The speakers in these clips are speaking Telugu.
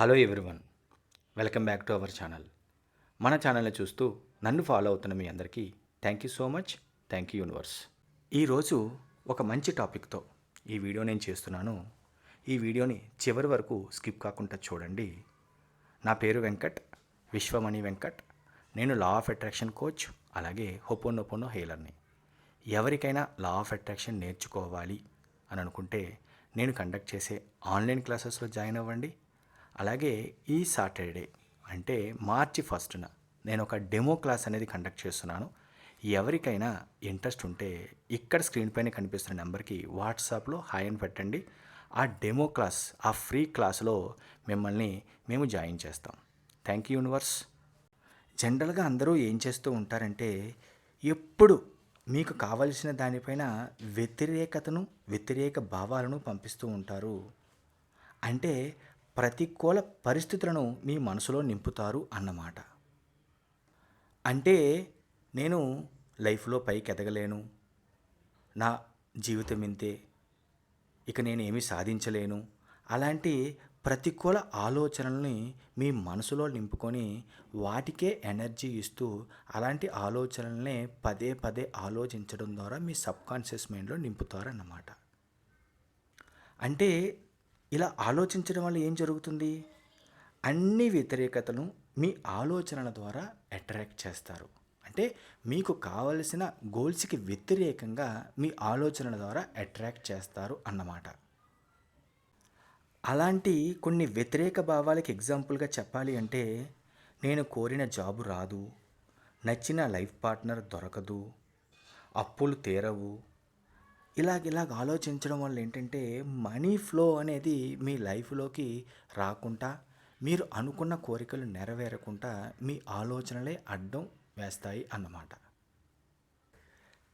Hello everyone. Welcome back to our channel. మన ఛానల్ని చూస్తూ నన్ను ఫాలో అవుతున్న మీ అందరికీ thank you so much. Thank you universe. ఈరోజు ఒక మంచి టాపిక్తో ఈ వీడియో నేను చేస్తున్నాను. ఈ వీడియోని చివరి వరకు స్కిప్ కాకుండా చూడండి. నా పేరు వెంకట్ విశ్వమణి వెంకట్. నేను లా ఆఫ్ అట్రాక్షన్ కోచ్ అలాగే హొపోనొపోనో హేలర్ని. ఎవరికైనా లా ఆఫ్ అట్రాక్షన్ నేర్చుకోవాలి అని అనుకుంటే నేను కండక్ట్ చేసే ఆన్లైన్ క్లాసెస్లో జాయిన్ అవ్వండి. అలాగే ఈ సాటర్డే అంటే మార్చి ఫస్ట్న నేను ఒక డెమో క్లాస్ అనేది కండక్ట్ చేస్తున్నాను. ఎవరికైనా ఇంట్రెస్ట్ ఉంటే ఇక్కడ స్క్రీన్ పైన కనిపిస్తున్న నెంబర్కి వాట్సాప్లో హాయ్ అని పెట్టండి. ఆ డెమో క్లాస్ ఆ ఫ్రీ క్లాస్లో మిమ్మల్ని మేము జాయిన్ చేస్తాం. Thank you universe. జనరల్గా అందరూ ఏం చేస్తూ ఉంటారంటే ఎప్పుడు మీకు కావలసిన దానిపైన వ్యతిరేకతను వ్యతిరేక భావాలను పంపిస్తూ ఉంటారు. అంటే ప్రతికూల పరిస్థితులను మీ మనసులో నింపుతారు అన్నమాట. అంటే నేను లైఫ్లో పైకి ఎదగలేను నా జీవితం ఇంతే. ఇక నేను ఏమీ సాధించలేను. అలాంటి ప్రతికూల ఆలోచనల్ని మీ మనసులో నింపుకొని వాటికే ఎనర్జీ ఇస్తూ అలాంటి ఆలోచనల్నే పదే పదే ఆలోచించడం ద్వారా మీ సబ్కాన్షియస్ మైండ్లో నింపుతారన్నమాట. అంటే ఇలా ఆలోచించడం వల్ల ఏం జరుగుతుంది? అన్ని వ్యతిరేకతను మీ ఆలోచనల ద్వారా అట్రాక్ట్ చేస్తారు. అంటే మీకు కావలసిన గోల్స్కి వ్యతిరేకంగా మీ ఆలోచనల ద్వారా అట్రాక్ట్ చేస్తారు అన్నమాట. అలాంటి కొన్ని వ్యతిరేక భావాలకి ఎగ్జాంపుల్గా చెప్పాలి అంటే నేను కోరిన జాబు రాదు నచ్చిన లైఫ్ పార్ట్నర్ దొరకదు అప్పులు తీరవు ఇలాగ ఇలాగ ఆలోచించడం వల్ల ఏంటంటే మనీ ఫ్లో అనేది మీ లైఫ్లోకి రాకుండా మీరు అనుకున్న కోరికలు నెరవేరకుండా మీ ఆలోచనలే అడ్డం వేస్తాయి అన్నమాట.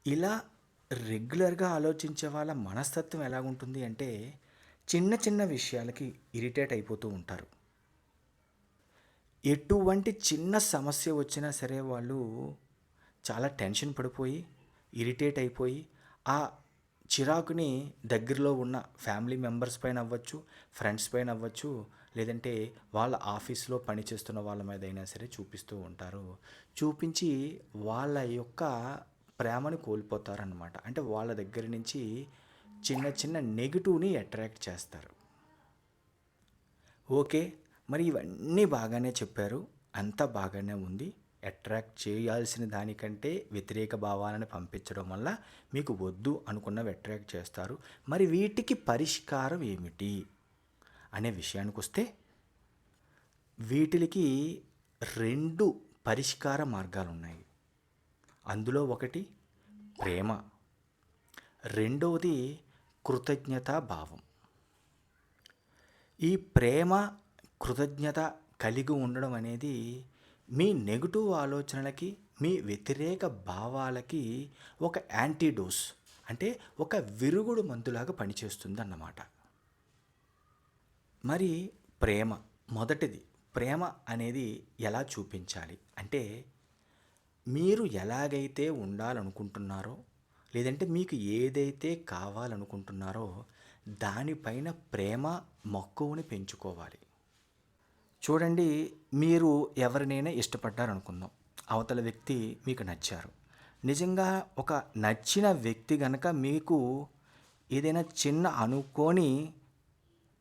ఇలా రెగ్యులర్గా ఆలోచించే వాళ్ళ మనస్తత్వం ఎలాగుంటుంది అంటే చిన్న చిన్న విషయాలకి ఇరిటేట్ అయిపోతూ ఉంటారు. ఎటువంటి చిన్న సమస్య వచ్చినా సరే వాళ్ళు చాలా టెన్షన్ పడిపోయి ఇరిటేట్ అయిపోయి ఆ చిరాకుని దగ్గరలో ఉన్న ఫ్యామిలీ మెంబర్స్ పైన అవ్వచ్చు ఫ్రెండ్స్ పైన అవ్వచ్చు లేదంటే వాళ్ళ ఆఫీస్లో పనిచేస్తున్న వాళ్ళ మీద అయినా సరే చూపిస్తూ ఉంటారు. చూపించి వాళ్ళ యొక్క ప్రేమను కోల్పోతారనమాట అంటే వాళ్ళ దగ్గర నుంచి చిన్న చిన్న నెగిటివ్ని అట్రాక్ట్ చేస్తారు. ఓకే మరి ఇవన్నీ బాగానే చెప్పారు. అంతా బాగానే ఉంది. అట్రాక్ట్ చేయాల్సిన దానికంటే వ్యతిరేక భావాలను పంపించడం వల్ల మీకు వద్దు అనుకున్నవి అట్రాక్ట్ చేస్తారు. మరి వీటికి పరిష్కారం ఏమిటి అనే విషయానికి వస్తే వీటికి రెండు పరిష్కార మార్గాలు ఉన్నాయి. అందులో ఒకటి ప్రేమ రెండవది కృతజ్ఞతా భావం. ఈ ప్రేమ కృతజ్ఞత కలిగి ఉండడం అనేది మీ నెగిటివ్ ఆలోచనలకి మీ వ్యతిరేక భావాలకి ఒక యాంటీడోస్ అంటే ఒక విరుగుడు మందులాగా పనిచేస్తుంది అన్నమాట మరి ప్రేమ మొదటిది. ప్రేమ అనేది ఎలా చూపించాలి? అంటే మీరు ఎలాగైతే ఉండాలనుకుంటున్నారో లేదంటే మీకు ఏదైతే కావాలనుకుంటున్నారో దానిపైన ప్రేమ మక్కువని పెంచుకోవాలి. చూడండి మీరు ఎవరినైనా ఇష్టపడ్డారనుకుందాం. అవతల వ్యక్తి మీకు నచ్చారు. నిజంగా ఒక నచ్చిన వ్యక్తి గనక మీకు ఏదైనా చిన్న అనుకోని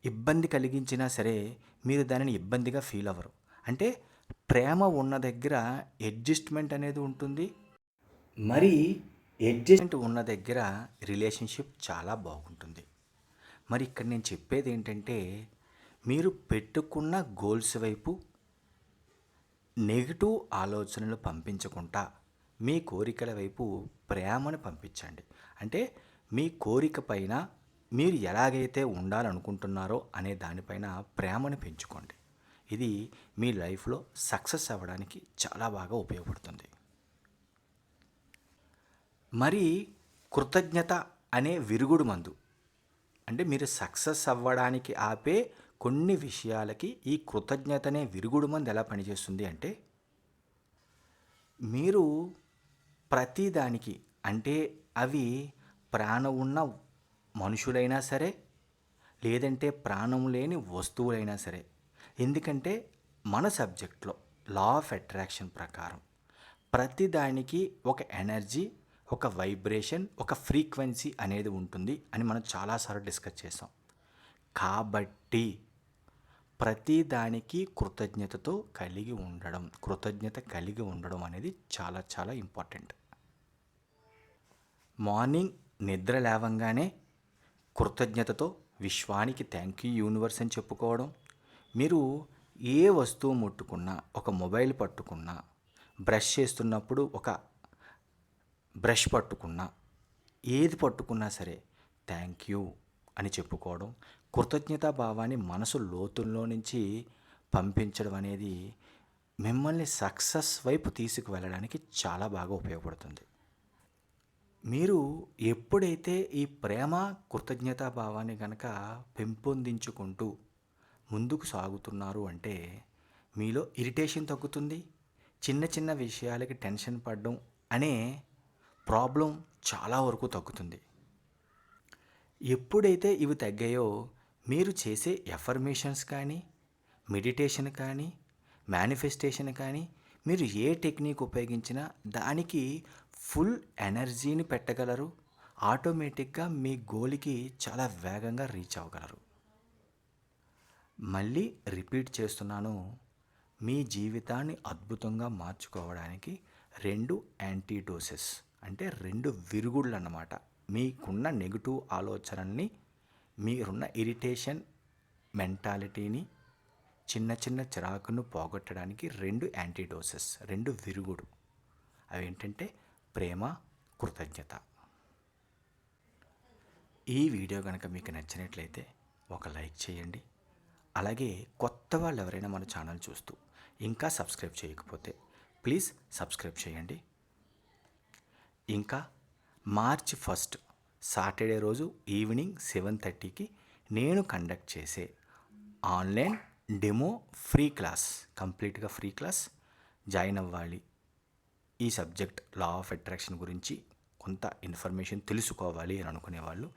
ఇబ్బంది కలిగించినా సరే మీరు దానిని ఇబ్బందిగా ఫీల్ అవ్వరు. అంటే ప్రేమ ఉన్న దగ్గర అడ్జస్ట్మెంట్ అనేది ఉంటుంది. మరి అడ్జస్ట్మెంట్ ఉన్న దగ్గర రిలేషన్షిప్ చాలా బాగుంటుంది. మరి ఇక్కడ నేను చెప్పేది ఏంటంటే మీరు పెట్టుకున్న గోల్స్ వైపు నెగిటివ్ ఆలోచనలు పంపించకుండా మీ కోరికల వైపు ప్రేమను పంపించండి. అంటే మీ కోరిక పైన మీరు ఎలాగైతే ఉండాలనుకుంటున్నారో అనే దానిపైన ప్రేమను పెంచుకోండి. ఇది మీ లైఫ్లో సక్సెస్ అవ్వడానికి చాలా బాగా ఉపయోగపడుతుంది. మరి కృతజ్ఞత అనే విరుగుడు మందు అంటే మీరు సక్సెస్ అవ్వడానికి ఆపే కొన్ని విషయాలకి ఈ కృతజ్ఞతనే విరుగుడు మంది ఎలా పనిచేస్తుంది అంటే మీరు ప్రతిదానికి అంటే అవి ప్రాణం ఉన్న మనుషులైనా సరే లేదంటే ప్రాణం లేని వస్తువులైనా సరే. ఎందుకంటే మన సబ్జెక్ట్లో లా ఆఫ్ అట్రాక్షన్ ప్రకారం ప్రతిదానికి ఒక ఎనర్జీ ఒక వైబ్రేషన్ ఒక ఫ్రీక్వెన్సీ అనేది ఉంటుంది అని మనం చాలాసార్లు డిస్కస్ చేసాం కాబట్టి ప్రతిదానికి కృతజ్ఞతతో కలిగి ఉండడం కృతజ్ఞత కలిగి ఉండడం అనేది చాలా చాలా ఇంపార్టెంట్. మార్నింగ్ నిద్ర లేవంగానే కృతజ్ఞతతో విశ్వానికి థ్యాంక్ యూ యూనివర్స్ అని చెప్పుకోవడం మీరు ఏ వస్తువు ముట్టుకున్నా ఒక మొబైల్ పట్టుకున్నా బ్రష్ చేస్తున్నప్పుడు ఒక బ్రష్ పట్టుకున్నా ఏది పట్టుకున్నా సరే థ్యాంక్ యూ అని చెప్పుకోవడం కృతజ్ఞతా భావాన్ని మనసు లోతుల్లో నుంచి పంపించడం అనేది మిమ్మల్ని సక్సెస్ వైపు తీసుకువెళ్ళడానికి చాలా బాగా ఉపయోగపడుతుంది. మీరు ఎప్పుడైతే ఈ ప్రేమ కృతజ్ఞతా భావాన్ని కనుక పెంపొందించుకుంటూ ముందుకు సాగుతున్నారు అంటే మీలో ఇరిటేషన్ తగ్గుతుంది చిన్న చిన్న విషయాలకి టెన్షన్ పడడం అనే ప్రాబ్లం చాలా వరకు తగ్గుతుంది. ఎప్పుడైతే ఇవి తగ్గాయో మీరు చేసే ఎఫర్మేషన్స్ కానీ మెడిటేషన్ కానీ మేనిఫెస్టేషన్ కానీ మీరు ఏ టెక్నిక్ ఉపయోగించినా దానికి ఫుల్ ఎనర్జీని పెట్టగలరు. ఆటోమేటిక్గా మీ గోల్కి చాలా వేగంగా రీచ్ అవ్వగలరు. మళ్ళీ రిపీట్ చేస్తున్నాను. మీ జీవితాన్ని అద్భుతంగా మార్చుకోవడానికి రెండు యాంటీడోసెస్ అంటే రెండు విరుగుళ్ళు అన్నమాట. మీకున్న నెగిటివ్ ఆలోచనల్ని మీరున్న ఇరిటేషన్ మెంటాలిటీని చిన్న చిన్న చిరాకును పోగొట్టడానికి రెండు యాంటీడోసెస్ రెండు విరుగుడు. అవి ఏంటంటే ప్రేమ కృతజ్ఞత. ఈ వీడియో కనుక మీకు నచ్చినట్లయితే ఒక లైక్ చేయండి. అలాగే కొత్త వాళ్ళు ఎవరైనా మన ఛానల్ చూస్తూ ఇంకా సబ్స్క్రైబ్ చేయకపోతే ప్లీజ్ సబ్స్క్రైబ్ చేయండి. ఇంకా మార్చ్ ఫస్ట్ సాటర్డే రోజు ఈవినింగ్ సెవెన్ థర్టీకి నేను కండక్ట్ చేసే ఆన్లైన్ డెమో ఫ్రీ క్లాస్ కంప్లీట్గా ఫ్రీ క్లాస్ జాయిన్ అవ్వాలి. ఈ సబ్జెక్ట్ లా ఆఫ్ అట్రాక్షన్ గురించి కొంత ఇన్ఫర్మేషన్ తెలుసుకోవాలి అని అనుకునే వాళ్ళు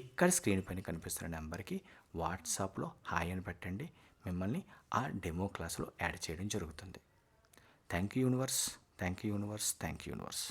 ఇక్కడ స్క్రీన్ పైన కనిపిస్తున్న నెంబర్కి వాట్సాప్లో హాయ్ అని పెట్టండి. మిమ్మల్ని ఆ డెమో క్లాస్లో యాడ్ చేయడం జరుగుతుంది. Thank you universe thank you universe thank you universe.